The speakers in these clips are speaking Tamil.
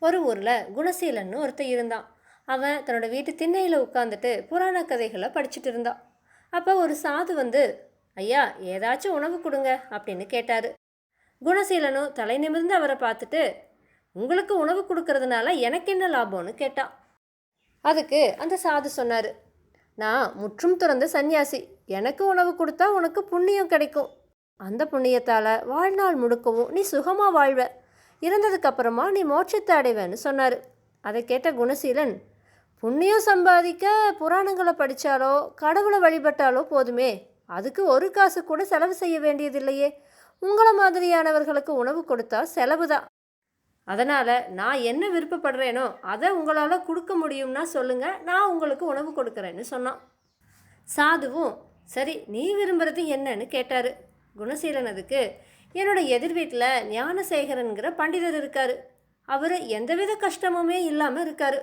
ஒரு ஊரில் குணசீலன்னு ஒருத்தன் இருந்தான். அவன் தன்னோட வீட்டு திண்ணையில் உட்காந்துட்டு புராண கதைகளை படிச்சுட்டு இருந்தான். அப்போ ஒரு சாது வந்து ஐயா ஏதாச்சும் உணவு கொடுங்க அப்படின்னு கேட்டார். குணசீலனும் தலை நிமிர்ந்து அவரை பார்த்துட்டு உங்களுக்கு உணவு கொடுக்கறதுனால எனக்கு என்ன லாபம்னு? கேட்டான். அதுக்கு அந்த சாது சொன்னார் நான் முற்றும் துறந்த சந்நியாசி. எனக்கு உணவு கொடுத்தா உனக்கு புண்ணியம் கிடைக்கும். அந்த புண்ணியத்தால் வாழ்நாள் முழுக்கவும் நீ சுகமாக வாழ்வ. இறந்ததுக்கப்புறமா நீ மோட்சத்தை அடைவேன்னு சொன்னார். அதை கேட்ட குணசீலன் புண்ணியம் சம்பாதிக்க புராணங்களை படித்தாலோ கடவுளை வழிபட்டாலோ போதுமே. அதுக்கு ஒரு காசு கூட செலவு செய்ய வேண்டியதில்லையே. உங்களை மாதிரியானவர்களுக்கு உணவு கொடுத்தா செலவு தான். அதனால் நான் என்ன விருப்பப்படுறேனோ அதை உங்களால் கொடுக்க முடியும்னா சொல்லுங்கள் நான் உங்களுக்கு உணவு கொடுக்குறேன்னு சொன்னான். சாதுவும் சரி நீ விரும்புகிறது என்னன்னு கேட்டார். குணசீலன் அதுக்கு என்னோட எதிர் வீட்டில் ஞானசேகரன்கிற பண்டிதர் இருக்கார். அவர் எந்தவித கஷ்டமுமே இல்லாமல் இருக்கார்.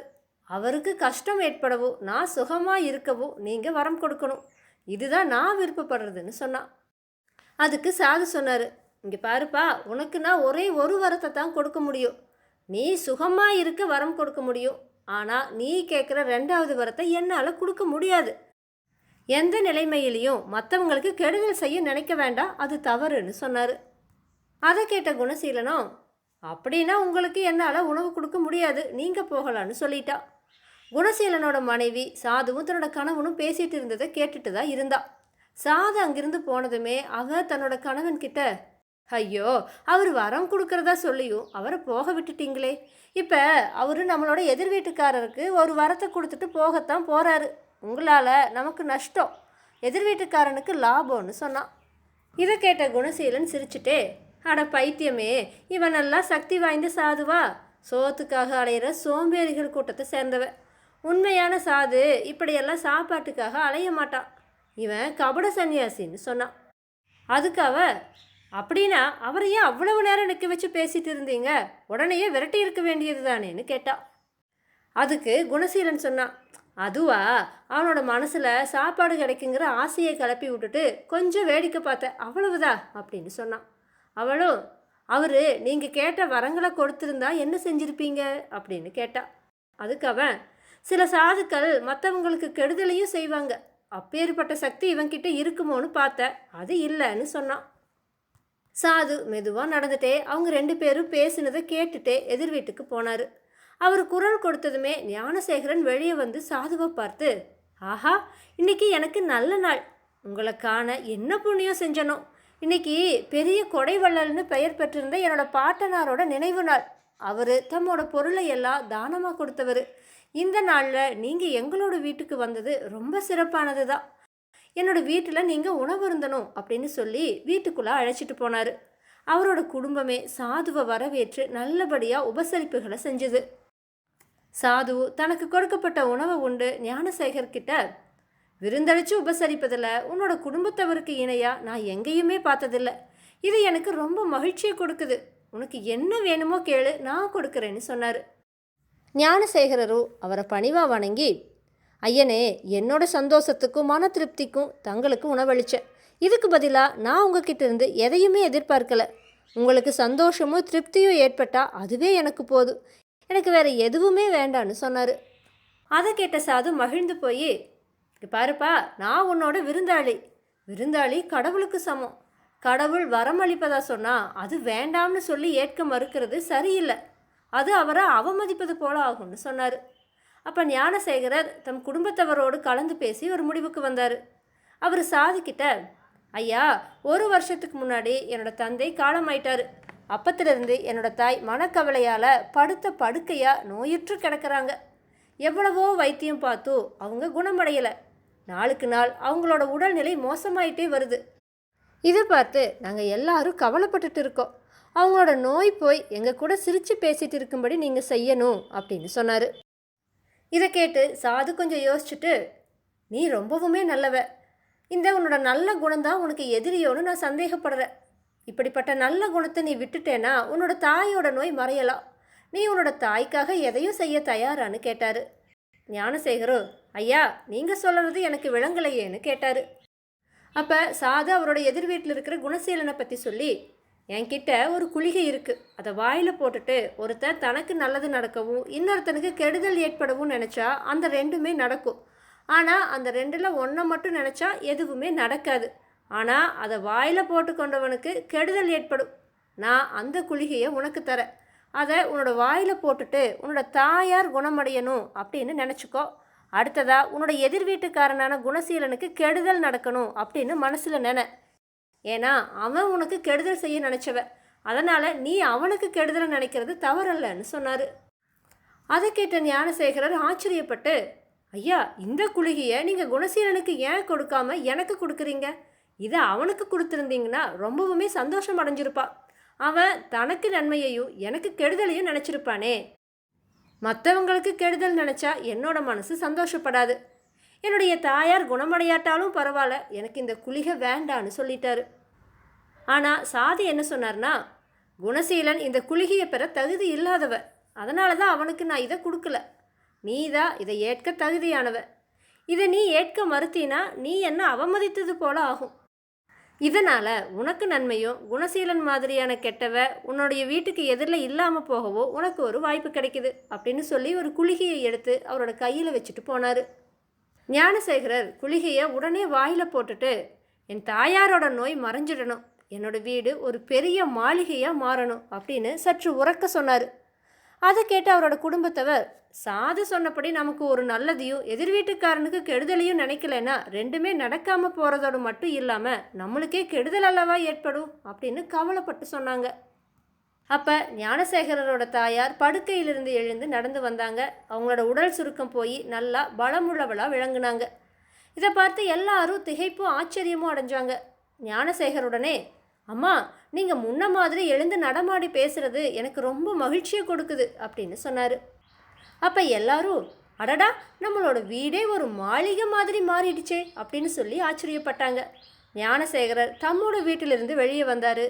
அவருக்கு கஷ்டம் ஏற்படவோ நான் சுகமாக இருக்கவோ நீங்கள் வரம் கொடுக்கணும். இதுதான் நான் விருப்பப்படுறதுன்னு சொன்னான் அதுக்கு சாது சொன்னார் இங்கே பாருப்பா உனக்கு நான் ஒரே ஒரு வரத்தை தான் கொடுக்க முடியும். நீ சுகமாக இருக்க வரம் கொடுக்க முடியும். ஆனால் நீ கேட்குற ரெண்டாவது வரத்தை என்னால் கொடுக்க முடியாது. எந்த நிலைமையிலையும் மற்றவங்களுக்கு கெடுதல் செய்ய நினைக்க வேண்டாம். அது தவறுன்னு சொன்னார். அதை கேட்ட குணசீலனும் அப்படின்னா உங்களுக்கு என்னால் உணவு கொடுக்க முடியாது நீங்கள் போகலான்னு சொல்லிட்டா. குணசீலனோட மனைவி சாதுவும் தன்னோட கணவனும் பேசிட்டு இருந்ததை கேட்டுட்டு தான் இருந்தா. சாது அங்கிருந்து போனதுமே அவ தன்னோட கணவன் கிட்ட ஐயோ அவர் வரம் கொடுக்கறதா சொல்லியும் அவரை போக விட்டுட்டீங்களே. இப்போ அவர் நம்மளோட எதிர் வீட்டுக்காரருக்கு ஒரு வரத்தை கொடுத்துட்டு போகத்தான் போகிறாரு உங்களால் நமக்கு நஷ்டம். எதிர் வீட்டுக்காரனுக்கு லாபம்னு சொன்னான். இதை கேட்ட குணசீலன் சிரிச்சுட்டே அட பைத்தியமே இவனெல்லாம் சக்தி வாய்ந்த சாதுவா? சோத்துக்காக அலையிற சோம்பேறிகள் கூட்டத்தை சேர்ந்தவ உண்மையான சாது இப்படியெல்லாம் சாப்பாட்டுக்காக அலைய மாட்டான். இவன் கபட சன்னியாசின்னு சொன்னான். அதுக்கு அவ அப்படின்னா அவரையே அவ்வளவு நேரம் நிற்க வச்சு பேசிட்டு இருந்தீங்க? உடனேயே விரட்டி இருக்க வேண்டியது தானேன்னு கேட்டான் அதுக்கு குணசீலன் சொன்னான் அதுவா அவனோட மனசில் சாப்பாடு கிடைக்குங்கிற ஆசையை கிளப்பி விட்டுட்டு கொஞ்சம் வேடிக்கை பார்த்தேன். அவ்வளவுதா? அப்படின்னு சொன்னான். அவளும் அவர் நீங்கள் கேட்ட வரங்களை கொடுத்துருந்தா என்ன செஞ்சுருப்பீங்க? அப்படின்னு கேட்டா. அதுக்கு அவன் சில சாதுக்கள் மற்றவங்களுக்கு கெடுதலையும் செய்வாங்க. அப்பேற்பட்ட சக்தி இவன்கிட்ட இருக்குமோன்னு பார்த்தேன் அது இல்லைன்னு சொன்னான். சாது மெதுவாக நடந்துட்டே அவங்க ரெண்டு பேரும் பேசினதை கேட்டுட்டே எதிர் வீட்டுக்கு போனார். அவர் குரல் கொடுத்ததுமே ஞானசேகரன் வெளியே வந்து சாதுவை பார்த்து ஆஹா இன்னைக்கு எனக்கு நல்ல நாள். உங்களை காண என்ன புண்ணியம் செஞ்சனும் இன்னைக்கு பெரிய கொடைவள்ளல்னு பெயர் பெற்றிருந்த என்னோட பாட்டனாரோட நினைவு நாள். அவர் தம்மோட பொருளை எல்லாம் தானமாக கொடுத்தவர். இந்த நாளில் நீங்கள் எங்களோட வீட்டுக்கு வந்தது ரொம்ப சிறப்பானது தான் என்னோட வீட்டில் நீங்கள் உணவு இருந்தணும் அப்படின்னு சொல்லி வீட்டுக்குள்ளே அழைச்சிட்டு போனார். அவரோட குடும்பமே சாதுவை வரவேற்று நல்லபடியாக உபசரிப்புகளை செஞ்சது. சாது தனக்கு கொடுக்கப்பட்ட உணவை உண்டு ஞானசேகர்கிட்ட விருந்தளிச்சு உபசரிப்பதில் உன்னோட குடும்பத்தவருக்கு இணையாக நான் எங்கேயுமே பார்த்ததில்ல. இது எனக்கு ரொம்ப மகிழ்ச்சியை கொடுக்குது. உனக்கு என்ன வேணுமோ கேளு நான் கொடுக்குறேன்னு சொன்னார். ஞானசேகரரு அவரை பணிவாக வணங்கி ஐயனே என்னோட சந்தோஷத்துக்கும் மன திருப்திக்கும் தங்களுக்கு உணவளித்தேன் இதுக்கு பதிலாக நான் உங்ககிட்ட இருந்து எதையுமே எதிர்பார்க்கல. உங்களுக்கு சந்தோஷமும் திருப்தியும் ஏற்பட்டால் அதுவே எனக்கு போதும். எனக்கு வேறு எதுவுமே வேண்டான்னு சொன்னார். அதை கேட்ட சாது மகிழ்ந்து போய் இங்கே பாருப்பா நான் உன்னோட விருந்தாளி. விருந்தாளி கடவுளுக்கு சமம். கடவுள் வரமளிப்பதா சொன்னால் அது வேண்டாம்னு சொல்லி ஏற்க மறுக்கிறது சரியில்லை. அது அவரை அவமதிப்பது போல ஆகும்னு சொன்னார். அப்போ ஞானசேகரர் தம் குடும்பத்தவரோடு கலந்து பேசி ஒரு முடிவுக்கு வந்தார். அவர் சாதிக்கிட்ட ஐயா ஒரு வருஷத்துக்கு முன்னாடி என்னோட தந்தை காலமாயிட்டார். அப்பத்திலிருந்து என்னோட தாய் மனக்கவலையால் படுத்த படுக்கையாக நோயுற்று கிடக்கிறாங்க. எவ்வளவோ வைத்தியம் பார்த்தோ அவங்க குணமடையலை. நாளுக்கு நாள் அவங்களோட உடல்நிலை மோசமாயிட்டே வருது. இதை பார்த்து நாங்கள் எல்லாரும் கவலைப்பட்டுட்டு இருக்கோம். அவங்களோட நோய் போய் எங்கள் கூட சிரித்து பேசிட்டு இருக்கும்படி நீங்கள் செய்யணும் அப்படின்னு சொன்னார். இதை கேட்டு சாது கொஞ்சம் யோசிச்சுட்டு நீ ரொம்பவுமே நல்லவ. இந்த உன்னோட நல்ல குணம்தான் உனக்கு எதிரியோன்னு நான் சந்தேகப்படுறேன். இப்படிப்பட்ட நல்ல குணத்தை நீ விட்டுட்டேன்னா உன்னோட தாயோட நோய் மறையலாம். நீ உன்னோட தாய்க்காக எதையும் செய்ய தயாரான்னு கேட்டார். ஞானசேகரோ ஐயா நீங்கள் சொல்கிறது எனக்கு விளங்கலையேன்னு கேட்டார். அப்போ சாது அவரோட எதிர் வீட்டில் இருக்கிற குணசீலனை பற்றி சொல்லி என்கிட்ட ஒரு குளிகை இருக்குது அதை வாயில் போட்டுட்டு ஒருத்தன் தனக்கு நல்லது நடக்கவும் இன்னொருத்தனுக்கு கெடுதல் ஏற்படவும் நினச்சா அந்த ரெண்டுமே நடக்கும். ஆனால் அந்த ரெண்டில் ஒன்றை மட்டும் நினச்சா எதுவுமே நடக்காது. ஆனால் அதை வாயில் போட்டு கொண்டவனுக்கு கெடுதல் ஏற்படும். நான் அந்த குளிகையை உனக்கு தரேன். அதை உன்னோட வாயில் போட்டுட்டு உன்னோட தாயார் குணமடையணும் அப்படின்னு நினச்சிக்கோ. அடுத்ததா உன்னோட எதிர் வீட்டுக்காரனான குணசீலனுக்கு கெடுதல் நடக்கணும் அப்படின்னு மனசில் நென. ஏன்னா அவன் உனக்கு கெடுதல் செய்ய நினச்சவ. அதனால் நீ அவனுக்கு கெடுதல் நினைக்கிறது தவறல்லன்னு சொன்னார். அதை கேட்ட ஞானசேகரர் ஆச்சரியப்பட்டு ஐயா இந்த குளிகையை நீங்கள் குணசீலனுக்கு ஏன் கொடுக்காம எனக்கு கொடுக்குறீங்க? இதை அவனுக்கு கொடுத்துருந்தீங்கன்னா ரொம்பவுமே சந்தோஷம் அடைஞ்சிருப்பா. அவன் தனக்கு நன்மையையும் எனக்கு கெடுதலையும் நினச்சிருப்பானே. மற்றவங்களுக்கு கெடுதல் நினச்சா என்னோட மனசு சந்தோஷப்படாது. என்னுடைய தாயார் குணமடையாட்டாலும் பரவாயில்ல எனக்கு இந்த குளிகை வேண்டான்னு சொல்லிட்டாரு. ஆனால் சாதி என்ன சொன்னார்னா குணசீலன் இந்த குளிகையை பெற தகுதி இல்லாதவ. அதனால தான் அவனுக்கு நான் இதை கொடுக்கல. நீ தான் இதை ஏற்க தகுதியானவ. இதை நீ ஏற்க மறுத்தினா நீ என்ன அவமதித்தது போல ஆகும். இதனால் உனக்கு நன்மையும் குணசீலன் மாதிரியான கெட்டவ உன்னுடைய வீட்டுக்கு எதிரில் இல்லாமல் போகவோ உனக்கு ஒரு வாய்ப்பு கிடைக்குது அப்படின்னு சொல்லி ஒரு குளிகையை எடுத்து அவரோட கையில் வச்சுட்டு போனார். ஞானசேகரர் குளிகையை உடனே வாயில் போட்டுட்டு என் தாயாரோட நோய் மறைஞ்சிடணும். என்னோட வீடு ஒரு பெரிய மாளிகையாக மாறணும் அப்படின்னு சற்று உறக்க சொன்னார். அதை கேட்டு அவரோட குடும்பத்தவர் சாது சொன்னபடி நமக்கு ஒரு நல்லதையும் எதிர் வீட்டுக்காரனுக்கு கெடுதலையும் நினைக்கலன்னா ரெண்டுமே நடக்காம போறதோடு மட்டும் இல்லாம நம்மளுக்கே கெடுதல் அல்லவா ஏற்படும்? அப்படின்னு கவலைப்பட்டு சொன்னாங்க. அப்ப ஞானசேகரரோட தாயார் படுக்கையிலிருந்து எழுந்து நடந்து வந்தாங்க. அவங்களோட உடல் சுருக்கம் போய் நல்லா பலமுள்ளவளா விளங்குனாங்க. இதை பார்த்து எல்லாரும் திகைப்பும் ஆச்சரியமும் அடைஞ்சாங்க. ஞானசேகருடனே அம்மா நீங்கள் முன்ன மாதிரி எழுந்து நடமாடி பேசுகிறது எனக்கு ரொம்ப மகிழ்ச்சியை கொடுக்குது அப்படின்னு சொன்னார். அப்போ எல்லாரும் அடடா நம்மளோட வீடே ஒரு மாளிகை மாதிரி மாறிடுச்சே அப்படின்னு சொல்லி ஆச்சரியப்பட்டாங்க. ஞானசேகரர் தம்மோட வீட்டிலிருந்து வெளியே வந்தார்.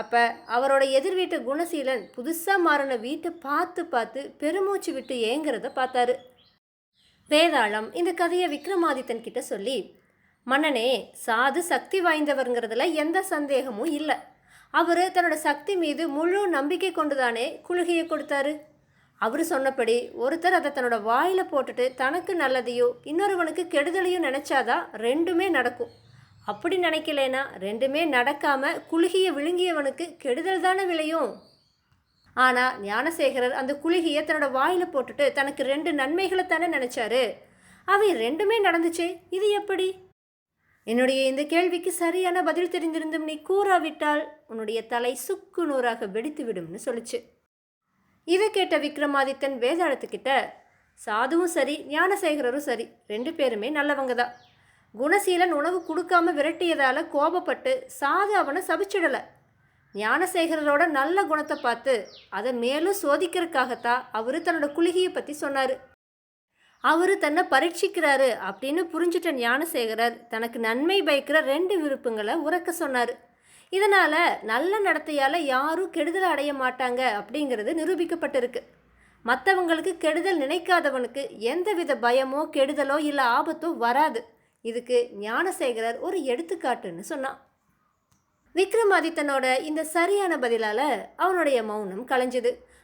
அப்போ அவரோட எதிர் வீட்டு குணசீலன் புதுசாக மாறின வீட்டை பார்த்து பார்த்து பெருமூச்சு விட்டு ஏங்கிறத பார்த்தாரு. வேதாளம் இந்த கதையை விக்ரமாதித்தன் கிட்ட சொல்லி மன்னனே சாது சக்தி வாய்ந்தவருங்கிறதுல எந்த சந்தேகமும் இல்லை. அவர் தன்னோட சக்தி மீது முழு நம்பிக்கை கொண்டுதானே குழுகையை கொடுத்தாரு. அவர் சொன்னபடி ஒருத்தர் அதை தன்னோட வாயில் போட்டுட்டு தனக்கு நல்லதையோ இன்னொருவனுக்கு கெடுதலையும் நினச்சாதான் ரெண்டுமே நடக்கும். அப்படி நினைக்கலனா ரெண்டுமே நடக்காமல் குலுகிய விழுங்கியவனுக்கு கெடுதல் தானே விளையும். ஆனால் ஞானசேகரர் அந்த குலுகியை தன்னோட வாயில் போட்டுட்டு தனக்கு ரெண்டு நன்மைகளை தானே நினச்சாரு. அவை ரெண்டுமே நடந்துச்சு இது எப்படி? என்னுடைய இந்த கேள்விக்கு சரியான பதில் தெரிந்திருந்தும் நீ கூறாவிட்டால் உன்னுடைய தலை சுக்கு நூறாக வெடித்து விடும்னு சொல்லுச்சு. இதை கேட்ட விக்ரமாதித்தன் வேதாளத்துக்கிட்ட சாதுவும் சரி ஞானசேகரரும் சரி ரெண்டு பேருமே நல்லவங்க தான் குணசீலன் உணவு கொடுக்காம விரட்டியதால் கோபப்பட்டு சாது அவனை சபிச்சிடலை. ஞானசேகரரோட நல்ல குணத்தை பார்த்து அதை மேலும் சோதிக்கிறதுக்காகத்தான் அவர் தன்னோட குளிகையை பற்றி சொன்னார். அவர் தன்னை பரீட்சிக்கிறாரு அப்படின்னு புரிஞ்சிட்ட ஞானசேகரர் தனக்கு நன்மை பயக்கிற ரெண்டு விருப்பங்களை உறக்க சொன்னார். இதனால் நல்ல நடத்தையால் யாரும் கெடுதல் அடைய மாட்டாங்க அப்படிங்கிறது நிரூபிக்கப்பட்டிருக்கு. மற்றவங்களுக்கு கெடுதல் நினைக்காதவனுக்கு எந்தவித பயமோ கெடுதலோ இல்லை ஆபத்தோ வராது. இதுக்கு ஞானசேகரர் ஒரு எடுத்துக்காட்டுன்னு சொன்னான் விக்ரமாதித்தனோட இந்த சரியான பதிலால் அவனுடைய மௌனம் கலைஞ்சுது.